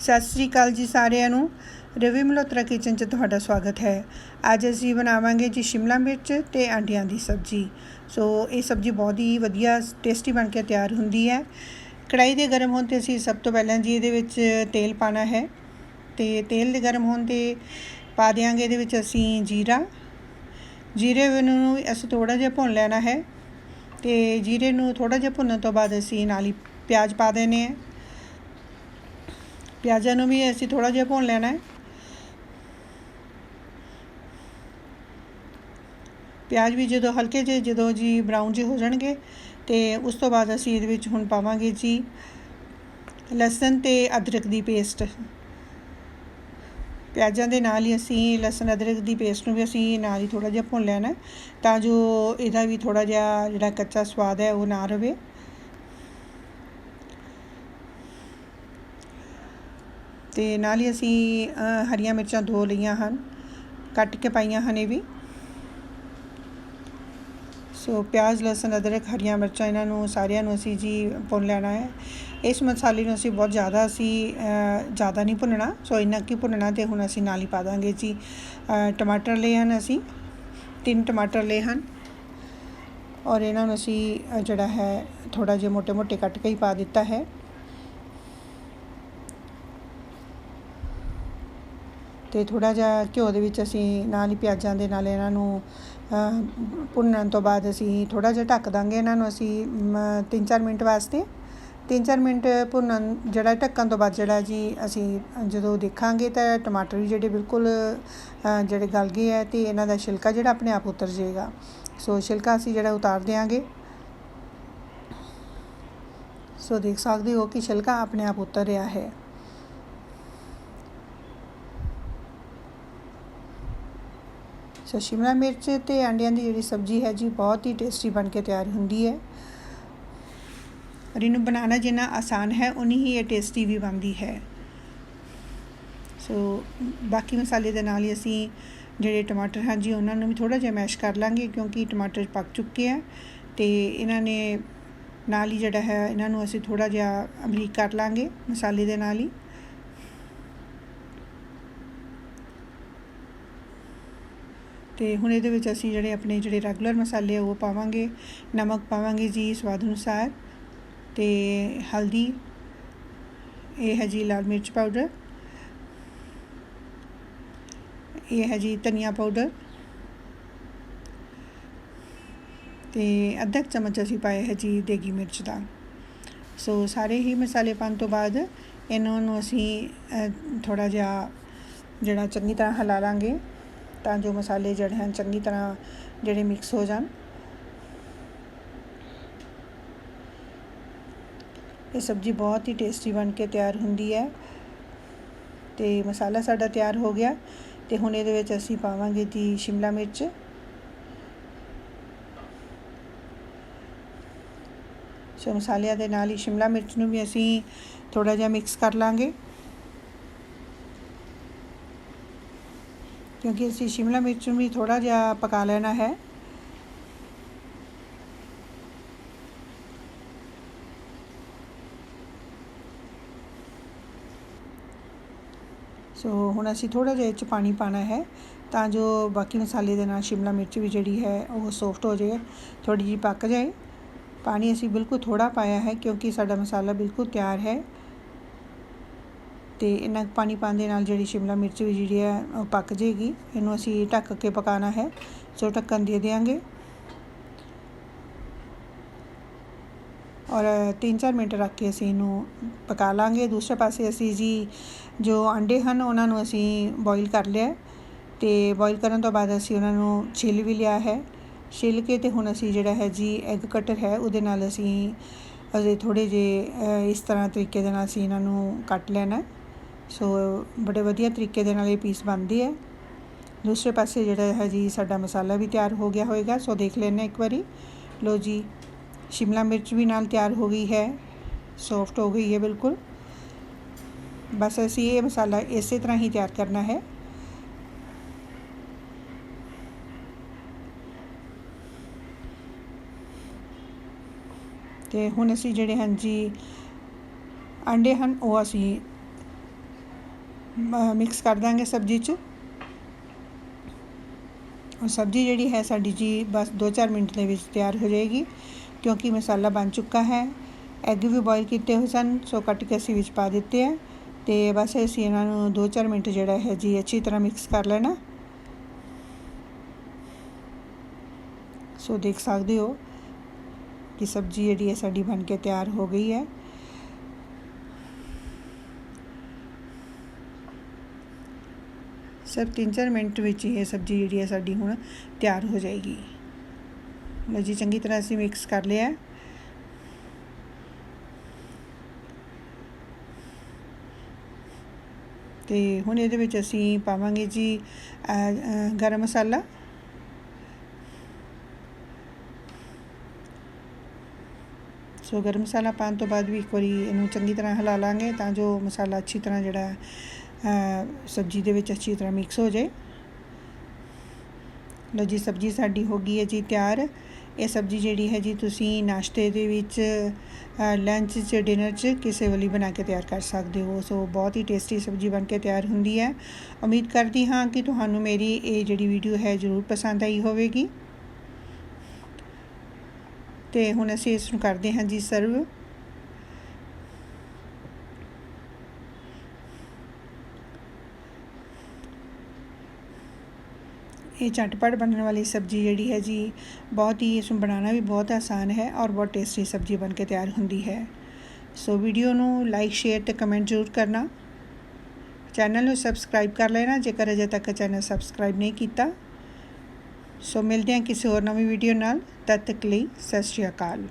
ਸਤਿ ਸ੍ਰੀ ਅਕਾਲ ਜੀ ਸਾਰਿਆਂ ਨੂੰ। ਰਵੀ ਮਲਹੋਤਰਾ ਕਿਚਨ 'ਚ ਤੁਹਾਡਾ ਸਵਾਗਤ ਹੈ। ਅੱਜ ਅਸੀਂ ਬਣਾਵਾਂਗੇ ਜੀ ਸ਼ਿਮਲਾ ਮਿਰਚ ਤੇ ਅੰਡਿਆਂ ਦੀ ਸਬਜ਼ੀ। ਸੋ ਇਹ ਸਬਜ਼ੀ ਬਹੁਤ ਹੀ ਵਧੀਆ ਟੇਸਟੀ ਬਣ ਕੇ ਤਿਆਰ ਹੁੰਦੀ ਹੈ। ਕੜਾਈ ਦੇ ਗਰਮ ਹੋਣ ਤੇ ਅਸੀਂ ਸਭ ਤੋਂ ਪਹਿਲਾਂ ਜੀ ਇਹਦੇ ਵਿੱਚ ਤੇਲ ਪਾਣਾ ਹੈ। ਤੇ ਤੇਲ ਦੇ ਗਰਮ ਹੋਣ ਤੇ ਪਾ ਦਿਆਂਗੇ ਇਹਦੇ ਵਿੱਚ ਅਸੀਂ ਜੀਰਾ। ਜੀਰੇ ਨੂੰ ਅਸੀਂ ਥੋੜਾ ਜਿਹਾ ਭੁੰਨ ਲੈਣਾ ਹੈ। ਤੇ ਜੀਰੇ ਨੂੰ ਥੋੜਾ ਜਿਹਾ ਭੁੰਨਣ ਤੋਂ ਬਾਅਦ ਅਸੀਂ ਨਾਲ ਹੀ ਪਿਆਜ਼ ਪਾ ਦੇਣੇ ਆ ਪਿਆਜ਼ਾਂ ਨੂੰ ਵੀ ਅਸੀਂ ਥੋੜਾ ਜਿਹਾ ਭੁੰਨ ਲੈਣਾ ਹੈ। ਪਿਆਜ਼ ਵੀ ਜਦੋਂ ਹਲਕੇ ਜਿਹੇ, ਜਦੋਂ ਜੀ ਬਰਾਊਨ ਜਿਹੇ ਹੋ ਜਾਣਗੇ ਤੇ ਉਸ ਤੋਂ ਬਾਅਦ ਅਸੀਂ ਇਹਦੇ ਵਿੱਚ ਹੁਣ ਪਾਵਾਂਗੇ ਜੀ ਲਸਣ ਤੇ ਅਦਰਕ ਦੀ ਪੇਸਟ ਪਿਆਜ਼ਾਂ ਦੇ ਨਾਲ ਹੀ ਅਸੀਂ ਲਸਣ, ਅਦਰਕ ਦੀ ਪੇਸਟ ਨੂੰ ਵੀ ਅਸੀਂ ਨਾਲ ਹੀ ਥੋੜਾ ਜਿਹਾ ਭੁੰਨ ਲੈਣਾ ਤਾਂ ਜੋ ਇਹਦਾ ਵੀ ਥੋੜਾ ਜਿਹਾ ਜਿਹੜਾ ਕੱਚਾ ਸਵਾਦ ਹੈ ਉਹ ਨਾ ਰਵੇ। ਤੇ ਨਾਲ ਹੀ ਅਸੀਂ ਹਰੀਆਂ ਮਿਰਚਾਂ ਧੋ ਲਈਆਂ ਹਨ, ਕੱਟ ਕੇ ਪਾਈਆਂ ਹਨ ਇਹ ਵੀ। ਸੋ ਪਿਆਜ਼, ਲਸਣ, ਅਦਰਕ, ਹਰੀਆਂ ਮਿਰਚਾਂ ਇਹਨਾਂ ਨੂੰ ਸਾਰਿਆਂ ਨੂੰ ਅਸੀਂ ਜੀ ਭੁੰਨ ਲੈਣਾ ਹੈ। ਇਸ ਮਸਾਲੇ ਨੂੰ ਅਸੀਂ ਬਹੁਤ ਜ਼ਿਆਦਾ ਅਸੀਂ ਜ਼ਿਆਦਾ ਨਹੀਂ ਭੁੰਨਣਾ। ਸੋ ਇੰਨਾ ਕੀ ਭੁੰਨਣਾ ਤੇ ਹੁਣ ਅਸੀਂ ਨਾਲ ਹੀ ਪਾ ਦਾਂਗੇ ਜੀ। ਟਮਾਟਰ ਲਏ ਹਨ ਅਸੀਂ, ਤਿੰਨ ਟਮਾਟਰ ਲਏ ਹਨ। ਔਰ ਇਹਨਾਂ ਨੂੰ ਅਸੀਂ ਜਿਹੜਾ ਹੈ ਥੋੜਾ ਜਿਹਾ ਮੋਟੇ ਮੋਟੇ ਕੱਟ ਕੇ ਹੀ ਪਾ ਦਿੱਤਾ ਹੈ। ਤੇ ਥੋੜਾ ਜਿਹਾ ਘਿਓ ਦੇ ਵਿੱਚ ਅਸੀਂ ਨਾਲ ਹੀ ਪਿਆਜ਼ਾਂ ਦੇ ਨਾਲ ਇਹਨਾਂ ਨੂੰ ਭੁੰਨਣ ਤੋਂ ਬਾਅਦ ਅਸੀਂ ਥੋੜਾ ਜਿਹਾ ਢੱਕ ਦਾਂਗੇ ਇਹਨਾਂ ਨੂੰ ਅਸੀਂ 3-4 ਮਿੰਟ ਵਾਸਤੇ। 3-4 ਮਿੰਟ ਭੁੰਨਣ, ਜਿਹੜਾ ਢੱਕਣ ਤੋਂ ਬਾਅਦ ਜਿਹੜਾ ਜੀ ਅਸੀਂ ਜਦੋਂ ਦੇਖਾਂਗੇ ਤਾਂ ਟਮਾਟਰ ਵੀ ਜਿਹੜੇ ਬਿਲਕੁਲ ਜਿਹੜੇ ਗਲ ਗਏ ਹੈ ਤੇ ਇਹਨਾਂ ਦਾ ਛਿਲਕਾ ਜਿਹੜਾ ਆਪਣੇ ਆਪ ਉਤਰ ਜਾਏਗਾ। ਸੋ ਛਿਲਕਾ ਅਸੀਂ ਜਿਹੜਾ ਉਤਾਰ ਦੇਾਂਗੇ ਸੋ ਦੇਖ ਸਕਦੇ ਹੋ ਕਿ ਛਿਲਕਾ ਆਪਣੇ ਆਪ ਉਤਰ ਰਿਹਾ ਹੈ। ਸੋ ਸ਼ਿਮਲਾ ਮਿਰਚ ਤੇ ਆਂਡਿਆਂ ਦੀ ਜਿਹੜੀ ਸਬਜ਼ੀ ਹੈ ਜੀ, ਬਹੁਤ ਹੀ ਟੇਸਟੀ ਬਣ ਕੇ ਤਿਆਰ ਹੁੰਦੀ ਹੈ। ਔਰ ਇਹਨੂੰ ਬਣਾਉਣਾ ਜਿੰਨਾ ਆਸਾਨ ਹੈ, ਉਨੀ ਹੀ ਇਹ ਟੇਸਟੀ ਵੀ ਬਣਦੀ ਹੈ। ਸੋ ਬਾਕੀ ਮਸਾਲੇ ਦੇ ਨਾਲ ਹੀ ਅਸੀਂ ਜਿਹੜੇ ਟਮਾਟਰ ਹਨ ਜੀ, ਉਹਨਾਂ ਨੂੰ ਵੀ ਥੋੜਾ ਜਿਹਾ ਮੈਸ਼ ਕਰ ਲਾਂਗੇ ਕਿਉਂਕਿ ਟਮਾਟਰ ਪੱਕ ਚੁੱਕੇ ਆ। ਤੇ ਇਹਨਾਂ ਨੇ ਨਾਲ ਹੀ ਜਿਹੜਾ ਹੈ, ਇਹਨਾਂ ਨੂੰ ਅਸੀਂ ਥੋੜਾ ਜਿਹਾ ਅਮਰੀਕ ਕਰ ਲਾਂਗੇ ਮਸਾਲੇ ਦੇ ਨਾਲ ਹੀ। ਤੇ ਹੁਣ ਇਹਦੇ ਵਿੱਚ ਅਸੀਂ ਜਿਹੜੇ ਆਪਣੇ ਜਿਹੜੇ ਰੈਗੂਲਰ ਮਸਾਲੇ ਆ, ਉਹ ਪਾਵਾਂਗੇ। ਨਮਕ ਪਾਵਾਂਗੇ ਜੀ ਸਵਾਦ ਅਨੁਸਾਰ ਤੇ ਹਲਦੀ, ਇਹ ਹੈ ਜੀ ਲਾਲ ਮਿਰਚ ਪਾਊਡਰ ਇਹ ਹੈ ਜੀ ਧਨੀਆ ਪਾਊਡਰ ਤੇ ਅੱਧਾ ਚਮਚ ਅਸੀਂ ਪਾਇਆ ਹੈ ਜੀ ਦੇਗੀ ਮਿਰਚ ਦਾ। ਸੋ ਸਾਰੇ ਹੀ ਮਸਾਲੇ ਪਾਣ ਤੋਂ ਬਾਅਦ ਇਹਨਾਂ ਨੂੰ ਅਸੀਂ ਥੋੜਾ ਜਿਹਾ ਜਿਹੜਾ ਚੰਗੀ ਤਰ੍ਹਾਂ ਹਿਲਾ ਲਾਂਗੇ। ਤਾਂ ਜੋ ਮਸਾਲੇ ਜਿਹੜੇ ਹਨ ਚੰਗੀ ਤਰ੍ਹਾਂ ਜਿਹੜੇ ਮਿਕਸ ਹੋ ਜਾਣ। ਇਹ ਸਬਜ਼ੀ ਬਹੁਤ ਹੀ ਟੇਸਟੀ ਬਣ ਕੇ ਤਿਆਰ ਹੁੰਦੀ ਹੈ ਤੇ ਮਸਾਲਾ ਸਾਡਾ ਤਿਆਰ ਹੋ ਗਿਆ ਤੇ ਹੁਣ ਇਹਦੇ ਵਿੱਚ ਅਸੀਂ ਪਾਵਾਂਗੇ ਜੀ ਸ਼ਿਮਲਾ ਮਿਰਚ। ਸੋ ਮਸਾਲਿਆਂ ਦੇ ਨਾਲ ਹੀ ਸ਼ਿਮਲਾ ਮਿਰਚ ਨੂੰ ਵੀ ਅਸੀਂ ਥੋੜਾ ਜਿਹਾ ਮਿਕਸ ਕਰ ਲਾਂਗੇ। ਕਿਉਂਕਿ ਅਸੀਂ ਸ਼ਿਮਲਾ ਮਿਰਚ ਨੂੰ ਵੀ ਥੋੜਾ ਜਿਹਾ ਪਕਾ ਲੈਣਾ ਹੈ ਸੋ ਹੁਣ ਅਸੀਂ ਥੋੜਾ ਜਿਹਾ ਇਹ ਚ ਪਾਣੀ ਪਾਣਾ ਹੈ ਤਾਂ ਜੋ ਬਾਕੀ ਮਸਾਲੇ ਦੇ ਨਾਲ ਸ਼ਿਮਲਾ ਮਿਰਚ ਵੀ ਜਿਹੜੀ ਹੈ ਉਹ ਸੌਫਟ ਹੋ ਜਾਏ ਥੋੜੀ ਜੀ ਪੱਕ ਜਾਏ ਪਾਣੀ ਅਸੀਂ ਬਿਲਕੁਲ ਥੋੜਾ ਪਾਇਆ ਹੈ ਕਿਉਂਕਿ ਸਾਡਾ ਮਸਾਲਾ ਬਿਲਕੁਲ ਤਿਆਰ ਹੈ ਅਤੇ ਇਹਨਾਂ ਪਾਣੀ ਪਾਉਣ ਦੇ ਨਾਲ ਜਿਹੜੀ ਸ਼ਿਮਲਾ ਮਿਰਚ ਵੀ ਜਿਹੜੀ ਹੈ, ਉਹ ਪੱਕ ਜੇਗੀ ਇਹਨੂੰ ਅਸੀਂ ਢੱਕ ਕੇ ਪਕਾਉਣਾ ਹੈ। ਸੋ ਢੱਕਣ ਦੇ ਦੇਾਂਗੇ ਔਰ 3-4 ਮਿੰਟ ਰੱਖ ਕੇ ਅਸੀਂ ਇਹਨੂੰ ਪਕਾ ਲਾਂਗੇ। ਦੂਸਰੇ ਪਾਸੇ ਅਸੀਂ ਜੀ ਜੋ ਅੰਡੇ ਹਨ, ਉਹਨਾਂ ਨੂੰ ਅਸੀਂ ਬੋਇਲ ਕਰ ਲਿਆ ਤੇ ਬੋਇਲ ਕਰਨ ਤੋਂ ਬਾਅਦ ਅਸੀਂ ਉਹਨਾਂ ਨੂੰ ਛਿੱਲ ਵੀ ਲਿਆ ਹੈ। ਛਿੱਲ ਕੇ ਤੇ ਹੁਣ ਅਸੀਂ ਜਿਹੜਾ ਹੈ ਜੀ ਐਗ ਕਟਰ ਹੈ, ਉਹਦੇ ਨਾਲ ਅਸੀਂ ਅਜੇ ਥੋੜੇ ਜੇ ਇਸ ਤਰ੍ਹਾਂ ਤਰੀਕੇ ਦੇ ਨਾਲ ਅਸੀਂ ਇਹਨਾਂ ਨੂੰ ਕੱਟ ਲੈਣਾ ਸੋ ਬੜੇ ਵਧੀਆ ਤਰੀਕੇ ਦੇ ਨਾਲ ਇਹ ਪੀਸ ਬਣਦੀ ਹੈ ਦੂਸਰੇ ਪਾਸੇ ਜਿਹੜਾ ਹੈ ਜੀ ਸਾਡਾ ਮਸਾਲਾ ਵੀ ਤਿਆਰ ਹੋ ਗਿਆ ਹੋਵੇਗਾ ਸੋ ਦੇਖ ਲੈਣੇ ਇੱਕ ਵਾਰੀ ਲੋ ਜੀ ਸ਼ਿਮਲਾ ਮਿਰਚ ਵੀ ਨਾਲ ਤਿਆਰ ਹੋ ਗਈ ਹੈ ਸੌਫਟ ਹੋ ਗਈ ਹੈ ਬਿਲਕੁਲ ਬਸ ਅਸੀਂ ਇਹ ਮਸਾਲਾ ਇਸੇ ਤਰ੍ਹਾਂ ਹੀ ਤਿਆਰ ਕਰਨਾ ਹੈ ਤੇ ਹੁਣ ਅਸੀਂ ਜਿਹੜੇ ਹਨ ਜੀ ਅੰਡੇ ਹਨ ਉਹ ਅਸੀਂ ਮਿਕਸ ਕਰ ਦਾਂਗੇ ਸਬਜ਼ੀ 'ਚ। ਔਰ ਸਬਜ਼ੀ ਜਿਹੜੀ ਹੈ ਸਾਡੀ ਜੀ ਬਸ 2-4 ਮਿੰਟ ਦੇ ਵਿੱਚ ਤਿਆਰ ਹੋ ਜਾਏਗੀ, ਕਿਉਂਕਿ ਮਸਾਲਾ ਬਣ ਚੁੱਕਾ ਹੈ। ਐਗ ਵੀ ਬੋਇਲ ਕੀਤੇ ਹੋਏ ਸਨ ਸੋ ਕੱਟ ਕੇ ਅਸੀਂ ਵਿੱਚ ਪਾ ਦਿੱਤੇ ਆ। ਤੇ ਬਸ ਅਸੀਂ ਇਹਨਾਂ ਨੂੰ 2-4 ਮਿੰਟ ਜਿਹੜਾ ਹੈ ਜੀ ਅੱਛੀ ਤਰ੍ਹਾਂ ਮਿਕਸ ਕਰ ਲੈਣਾ। ਸੋ ਦੇਖ ਸਕਦੇ ਹੋ ਕਿ ਸਬਜ਼ੀ ਜਿਹੜੀ ਹੈ ਸਾਡੀ ਬਣ ਕੇ ਤਿਆਰ ਹੋ ਗਈ ਹੈ। ਸਿਰਫ 3-4 ਮਿੰਟ ਵਿੱਚ ਇਹ ਸਬਜ਼ੀ ਜਿਹੜੀ ਹੈ ਸਾਡੀ ਹੁਣ ਤਿਆਰ ਹੋ ਜਾਏਗੀ। ਲਓ ਜੀ, ਚੰਗੀ ਤਰ੍ਹਾਂ ਅਸੀਂ ਮਿਕਸ ਕਰ ਲਿਆ ਤੇ ਹੁਣ ਇਹਦੇ ਵਿੱਚ ਅਸੀਂ ਪਾਵਾਂਗੇ ਜੀ ਗਰਮ ਮਸਾਲਾ। ਸੋ ਗਰਮ ਮਸਾਲਾ ਪਾਉਣ ਤੋਂ ਬਾਅਦ ਵੀ ਇੱਕ ਵਾਰੀ ਇਹਨੂੰ ਚੰਗੀ ਤਰ੍ਹਾਂ ਹਿਲਾ ਲਾਂਗੇ ਤਾਂ ਜੋ ਮਸਾਲਾ ਅੱਛੀ ਤਰ੍ਹਾਂ ਜਿਹੜਾ ਸਬਜ਼ੀ ਦੇ ਵਿੱਚ ਅੱਛੀ ਤਰ੍ਹਾਂ ਮਿਕਸ ਹੋ ਜਾਏ। ਲੋ ਜੀ, ਸਬਜ਼ੀ ਸਾਡੀ ਹੋ ਗਈ ਹੈ ਜੀ ਤਿਆਰ। ਇਹ ਸਬਜ਼ੀ ਜਿਹੜੀ ਹੈ ਜੀ, ਤੁਸੀਂ ਨਾਸ਼ਤੇ ਦੇ ਵਿੱਚ ਲੰਚ 'ਚ ਡਿਨਰ 'ਚ ਕਿਸੇ ਵੇਲੇ ਬਣਾ ਕੇ ਤਿਆਰ ਕਰ ਸਕਦੇ ਹੋ। ਸੋ ਬਹੁਤ ਹੀ ਟੇਸਟੀ ਸਬਜ਼ੀ ਬਣ ਕੇ ਤਿਆਰ ਹੁੰਦੀ ਹੈ। ਉਮੀਦ ਕਰਦੀ ਹਾਂ ਕਿ ਤੁਹਾਨੂੰ ਮੇਰੀ ਇਹ ਜਿਹੜੀ ਵੀਡੀਓ ਹੈ ਜ਼ਰੂਰ ਪਸੰਦ ਆਈ ਹੋਵੇਗੀ। ਤੇ ਹੁਣ ਅਸੀਂ ਇਸ ਨੂੰ ਕਰਦੇ ਹਾਂ ਜੀ ਸਰਵ ਇਹ ਝਟਪਟ ਬਣਨ ਵਾਲੀ ਸਬਜ਼ੀ ਜਿਹੜੀ ਹੈ ਜੀ, ਬਹੁਤ ਹੀ ਇਸ ਨੂੰ ਬਣਾਉਣਾ ਵੀ ਬਹੁਤ ਆਸਾਨ ਹੈ ਔਰ ਬਹੁਤ ਟੇਸਟੀ ਸਬਜ਼ੀ ਬਣ ਕੇ ਤਿਆਰ ਹੁੰਦੀ ਹੈ। ਸੋ ਵੀਡੀਓ ਨੂੰ ਲਾਈਕ ਸ਼ੇਅਰ ਤੇ ਕਮੈਂਟ ਜ਼ਰੂਰ ਕਰਨਾ। ਚੈਨਲ ਨੂੰ ਸਬਸਕ੍ਰਾਈਬ ਕਰ ਲੈਣਾ ਜੇਕਰ ਅਜੇ ਤੱਕ ਚੈਨਲ ਸਬਸਕ੍ਰਾਈਬ ਨਹੀਂ ਕੀਤਾ। ਸੋ ਮਿਲਦੇ ਹਾਂ ਕਿਸੇ ਹੋਰ ਨਵੀਂ ਵੀਡੀਓ ਨਾਲ। ਤਦ ਤੱਕ ਲਈ ਸਤਿ ਸ਼੍ਰੀ ਅਕਾਲ।